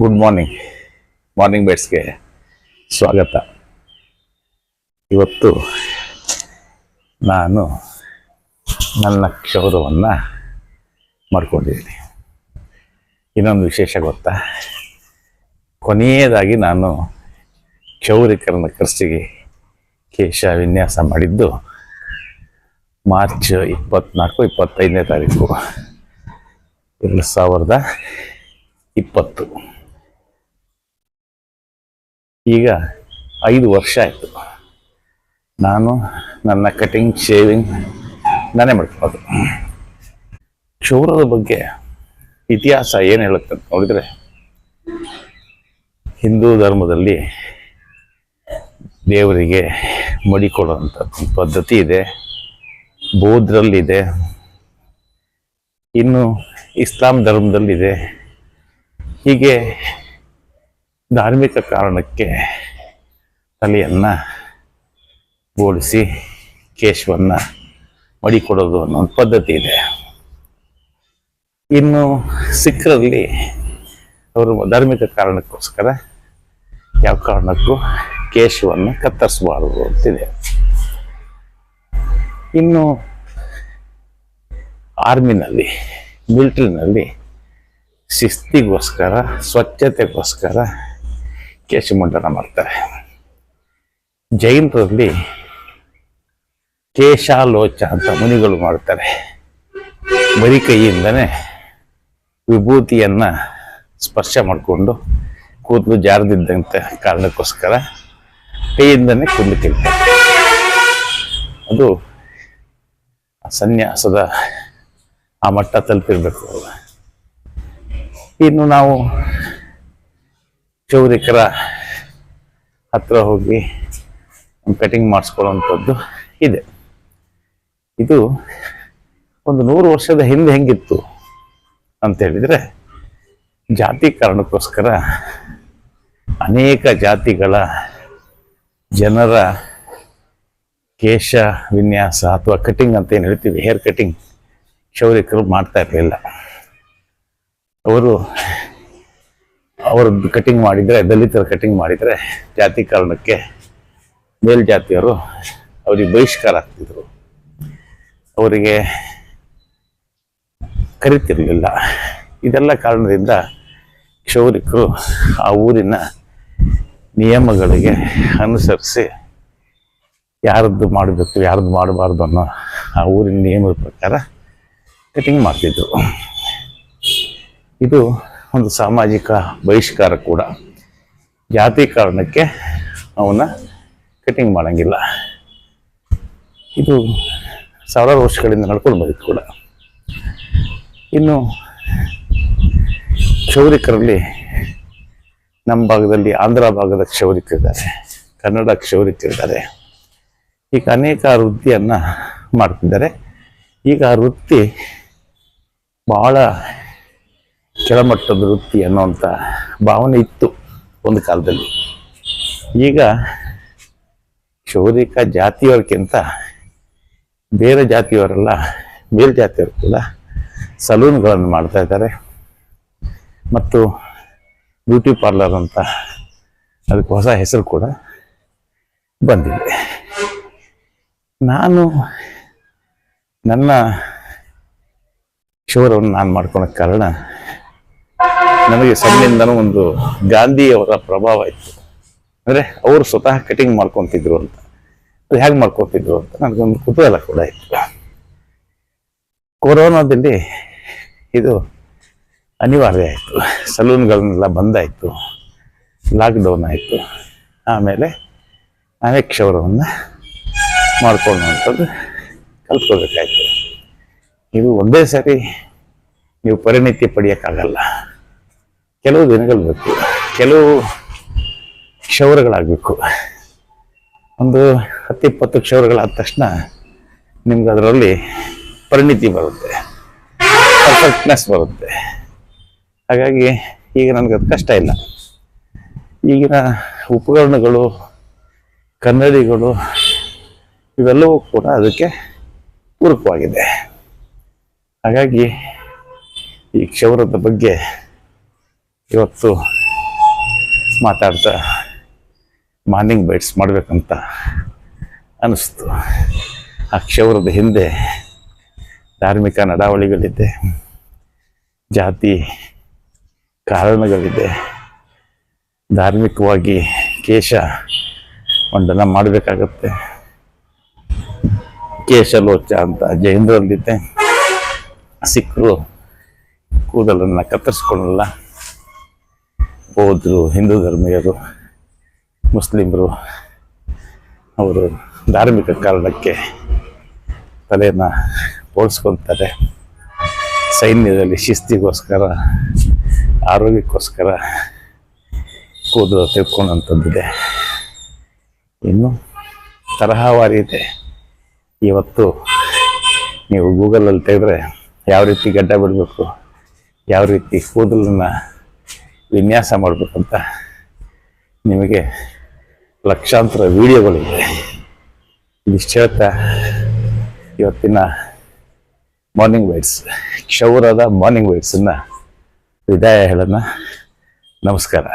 Good morning morning ಬೇಟ್ಸ್ಗೆ ಸ್ವಾಗತ. ಇವತ್ತು ನಾನು ನನ್ನ ಕ್ಷೌರವನ್ನು ಮಾಡ್ಕೊಂಡಿದ್ದೀನಿ. ಇನ್ನೊಂದು ವಿಶೇಷ ಗೊತ್ತಾ? ಕೊನೆಯದಾಗಿ ನಾನು ಕ್ಷೌರಿಕರನ್ನ ಖರ್ಚಿಗೆ ಕೇಶ ವಿನ್ಯಾಸ ಮಾಡಿದ್ದು ಮಾರ್ಚ್ ಇಪ್ಪತ್ನಾಲ್ಕು, ಇಪ್ಪತ್ತೈದನೇ ತಾರೀಕು. ಎರಡು ಸಾವಿರದ ಇಪ್ಪತ್ತು. ಈಗ ಐದು ವರ್ಷ ಆಯಿತು. ನಾನು ನನ್ನ ಕಟಿಂಗ್ ಶೇವಿಂಗ್ ನಾನೇ ಮಾಡ್ಕೊಳ್ಳೋದು ಕ್ಷೌರದ ಬಗ್ಗೆ ಇತಿಹಾಸ ಏನು ಹೇಳುತ್ತೆ ಅಂತ ನೋಡಿದರೆ, ಹಿಂದೂ ಧರ್ಮದಲ್ಲಿ ದೇವರಿಗೆ ಮಡಿಕೊಡುವಂಥ ಪದ್ಧತಿ ಇದೆ ಬೌದ್ಧರಲ್ಲಿದೆ ಇನ್ನು ಇಸ್ಲಾಂ ಧರ್ಮದಲ್ಲಿದೆ. ಹೀಗೆ ಧಾರ್ಮಿಕ ಕಾರಣಕ್ಕೆ ತಲೆಯನ್ನು ಬೋಡಿಸಿ ಕೇಶವನ್ನು ಮಡಿಕೊಡೋದು ಅನ್ನೋ ಒಂದು ಪದ್ಧತಿ ಇದೆ. ಇನ್ನು ಸಿಖ್ರಲ್ಲಿ ಅವರು ಧಾರ್ಮಿಕ ಕಾರಣಕ್ಕೋಸ್ಕರ ಯಾವ ಕಾರಣಕ್ಕೂ ಕೇಶವನ್ನು ಕತ್ತರಿಸಬಾರದು ಅಂತಿದೆ. ಇನ್ನು ಆರ್ಮಿನಲ್ಲಿ, ಮಿಲ್ಟ್ರಿನಲ್ಲಿ ಶಿಸ್ತಿಗೋಸ್ಕರ, ಸ್ವಚ್ಛತೆಗೋಸ್ಕರ ಕೇಶಮುಂಡನ ಮಾಡ್ತಾರೆ. ಜೈನರಲ್ಲಿ ಕೇಶಾಲೋಚ ಅಂತ ಮುನಿಗಳು ಮಾಡ್ತಾರೆ. ಬರಿ ಕೈಯಿಂದನೇ ವಿಭೂತಿಯನ್ನ ಸ್ಪರ್ಶ ಮಾಡಿಕೊಂಡು ಕೂದಲು ಜಾರದಿದ್ದಂಥ ಕಾರಣಕ್ಕೋಸ್ಕರ ಕೈಯಿಂದನೇ ಕೂದಲು ತಿಳ್ತಾರೆ ಅದು ಸನ್ಯಾಸದ ಆ ಮಟ್ಟ ತಲುಪಿರಬೇಕು ಇನ್ನು ನಾವು ಕ್ಷೌರಿಕರ ಹತ್ರ ಹೋಗಿ ಕಟಿಂಗ್ ಮಾಡಿಸ್ಕೊಳ್ಳುವಂಥದ್ದು ಇದೆ. ಇದು ಒಂದು ನೂರು ವರ್ಷದ ಹಿಂದೆ ಹೆಂಗಿತ್ತು ಅಂತ ಹೇಳಿದರೆ ಜಾತಿ ಕಾರಣಕ್ಕೋಸ್ಕರ ಅನೇಕ ಜಾತಿಗಳ ಜನರ ಕೇಶ, ವಿನ್ಯಾಸ ಅಥವಾ ಕಟಿಂಗ್ ಅಂತ ಏನು ಹೇಳ್ತೀವಿ? ಹೇರ್ ಕಟಿಂಗ್ ಕ್ಷೌರಿಕರು ಮಾಡ್ತಾ ಇರಲಿಲ್ಲ. ಅವರು ಅವ್ರದ್ದು ಕಟಿಂಗ್ ಮಾಡಿದರೆ, ದಲಿತರ ಕಟಿಂಗ್ ಮಾಡಿದರೆ ಜಾತಿ ಕಾರಣಕ್ಕೆ ಮೇಲ್ಜಾತಿಯವರು ಅವರಿಗೆ ಬಹಿಷ್ಕಾರ ಆಗ್ತಿದ್ರು. ಅವರಿಗೆ ಕರಿತಿರಲಿಲ್ಲ. ಇದೆಲ್ಲ ಕಾರಣದಿಂದ ಕ್ಷೌರಿಕರು ಆ ಊರಿನ ನಿಯಮಗಳಿಗೆ ಅನುಸರಿಸಿ ಯಾರದ್ದು ಮಾಡಬೇಕು ಯಾರದ್ದು ಮಾಡಬಾರ್ದು ಅನ್ನೋ ಆ ಊರಿನ ನಿಯಮದ ಪ್ರಕಾರ ಕಟಿಂಗ್ ಮಾಡ್ತಿದ್ರು. ಇದು ಒಂದು ಸಾಮಾಜಿಕ ಬಹಿಷ್ಕಾರ ಕೂಡ ಜಾತಿ ಕಾರಣಕ್ಕೆ ಅವನ್ನ ಕಟಿಂಗ್ ಮಾಡೋಂಗಿಲ್ಲ. ಇದು ಸಾವಿರಾರು ವರ್ಷಗಳಿಂದ ನಡ್ಕೊಂಡು ಬಂದಿತ್ತು ಕೂಡ. ಇನ್ನು ಕ್ಷೌರಿಕರಲ್ಲಿ ನಮ್ಮ ಭಾಗದಲ್ಲಿ ಆಂಧ್ರ ಭಾಗದ ಕ್ಷೌರಿಕರಿದ್ದಾರೆ, ಕನ್ನಡ ಕ್ಷೌರಿಕರಿದ್ದಾರೆ. ಈಗ ಅನೇಕ ವೃತ್ತಿಯನ್ನು ಮಾಡ್ತಿದ್ದಾರೆ. ಈಗ ಆ ವೃತ್ತಿ ಬಹಳ ಕೆಳಮಟ್ಟದ ವೃತ್ತಿ ಅನ್ನುವಂಥ ಭಾವನೆ ಇತ್ತು ಒಂದು ಕಾಲದಲ್ಲಿ. ಈಗ ಕ್ಷೌರಿಕ ಜಾತಿಯವ್ರಕ್ಕಿಂತ ಬೇರೆ ಜಾತಿಯವರೆಲ್ಲ ಮೇಲ್ಜಾತಿಯವರು ಕೂಡ ಸಲೂನ್ಗಳನ್ನು ಮಾಡ್ತಾ ಇದ್ದಾರೆ. ಮತ್ತು ಬ್ಯೂಟಿ ಪಾರ್ಲರ್ ಅಂತ ಅದಕ್ಕೆ ಹೊಸ ಹೆಸರು ಕೂಡ ಬಂದಿದೆ. ನಾನು ನನ್ನ ಕ್ಷೌರವನ್ನು ನಾನು ಮಾಡ್ಕೊಳಕ್ಕೆ ಕಾರಣ ನನಗೆ ಸಣ್ಣಿಂದನೂ ಒಂದು ಗಾಂಧಿಯವರ ಪ್ರಭಾವ ಇತ್ತು. ಅಂದರೆ ಅವರು ಸ್ವತಃ ಕಟಿಂಗ್ ಮಾಡ್ಕೊತಿದ್ರು ಅಂತ. ಅದು ಹೇಗೆ ಮಾಡ್ಕೊತಿದ್ರು ಅಂತ ನನಗೊಂದು ಕುತೂಹಲ ಕೂಡ ಇತ್ತು. ಕೊರೋನಾದಲ್ಲಿ ಇದು ಅನಿವಾರ್ಯ ಆಯಿತು. ಸಲೂನ್ಗಳನ್ನೆಲ್ಲ ಬಂದಾಯಿತು. ಲಾಕ್ಡೌನ್ ಆಯಿತು. ಆಮೇಲೆ ನಾವೇ ಕ್ಷೌರವನ್ನು ಮಾಡ್ಕೊಳ್ಳುವಂಥದ್ದು ಕಲ್ತ್ಕೋಬೇಕಾಯಿತು ಇದು ಒಂದೇ ಸಾರಿ ನೀವು ಪರಿಣಿತಿ ಪಡೆಯೋಕ್ಕಾಗಲ್ಲ. ಕೆಲವು ದಿನಗಳು ಬೇಕು. ಕೆಲವು ಕ್ಷೌರಗಳಾಗಬೇಕು. ಒಂದು ಹತ್ತಿಪ್ಪತ್ತು ಕ್ಷೌರಗಳಾದ ತಕ್ಷಣ ನಿಮ್ಗೆ ಅದರಲ್ಲಿ ಪರಿಣಿತಿ ಬರುತ್ತೆ. ಪರ್ಫೆಕ್ಟ್ನೆಸ್ ಬರುತ್ತೆ. ಹಾಗಾಗಿ ಈಗ ನನಗೆ ಅದು ಕಷ್ಟ ಇಲ್ಲ. ಈಗಿನ ಉಪಕರಣಗಳು, ಕನ್ನಡಿಗಳು ಇವೆಲ್ಲವೂ ಕೂಡ ಅದಕ್ಕೆ ಪೂರಕವಾಗಿದೆ. ಹಾಗಾಗಿ ಈ ಕ್ಷೌರದ ಬಗ್ಗೆ ಇವತ್ತು ಮಾತಾಡ್ತಾ ಮಾರ್ನಿಂಗ್ ಬೈಟ್ಸ್ ಮಾಡಬೇಕಂತ ಅನ್ನಿಸ್ತು ಆ ಕ್ಷೌರದ ಹಿಂದೆ ಧಾರ್ಮಿಕ ನಡಾವಳಿಗಳಿದೆ, ಜಾತಿ ಕಾರಣಗಳಿದೆ. ಧಾರ್ಮಿಕವಾಗಿ ಕೇಶ ಮಂಡನ ಮಾಡಬೇಕಾಗತ್ತೆ. ಕೇಶಲೋಚ ಅಂತ ಜೈನರಲ್ಲಿದ್ದೆ. ಸಿಕ್ಕರು ಕೂದಲನ್ನು ಕತ್ತರಿಸ್ಕೊಳ್ಳಲ್ಲ. ಬೌದ್ಧರು ಹಿಂದೂ ಧರ್ಮೀಯರು, ಮುಸ್ಲಿಮರು. ಅವರು ಧಾರ್ಮಿಕ ಕಾರಣಕ್ಕೆ ತಲೆಯನ್ನು ಓಡಿಸ್ಕೊತಾರೆ ಸೈನ್ಯದಲ್ಲಿ ಶಿಸ್ತಿಗೋಸ್ಕರ, ಆರೋಗ್ಯಕ್ಕೋಸ್ಕರ ಕೂದಲು ತಿಳ್ಕೊಂಡಂಥದ್ದಿದೆ. ಇನ್ನು ತರಹವಾರಿ ಇದೆ. ಇವತ್ತು ನೀವು ಗೂಗಲಲ್ಲಿ ತೆಗೆದ್ರೆ ಯಾವ ರೀತಿ ಗಡ್ಡ ಬಿಡಬೇಕು, ಯಾವ ರೀತಿ ಕೂದಲನ್ನು ವಿನ್ಯಾಸ ಮಾಡಬೇಕಂತ ನಿಮಗೆ ಲಕ್ಷಾಂತರ ವಿಡಿಯೋಗಳಿವೆ. ಇದಿಷ್ಟು ಹೇಳ್ತಾ ಇವತ್ತಿನ ಮಾರ್ನಿಂಗ್ ವೈಟ್ಸ್ ಕ್ಷೌರದ ಮಾರ್ನಿಂಗ್ ವೈಟ್ಸನ್ನು ವಿದಾಯ ಹೇಳೋಣ. ನಮಸ್ಕಾರ.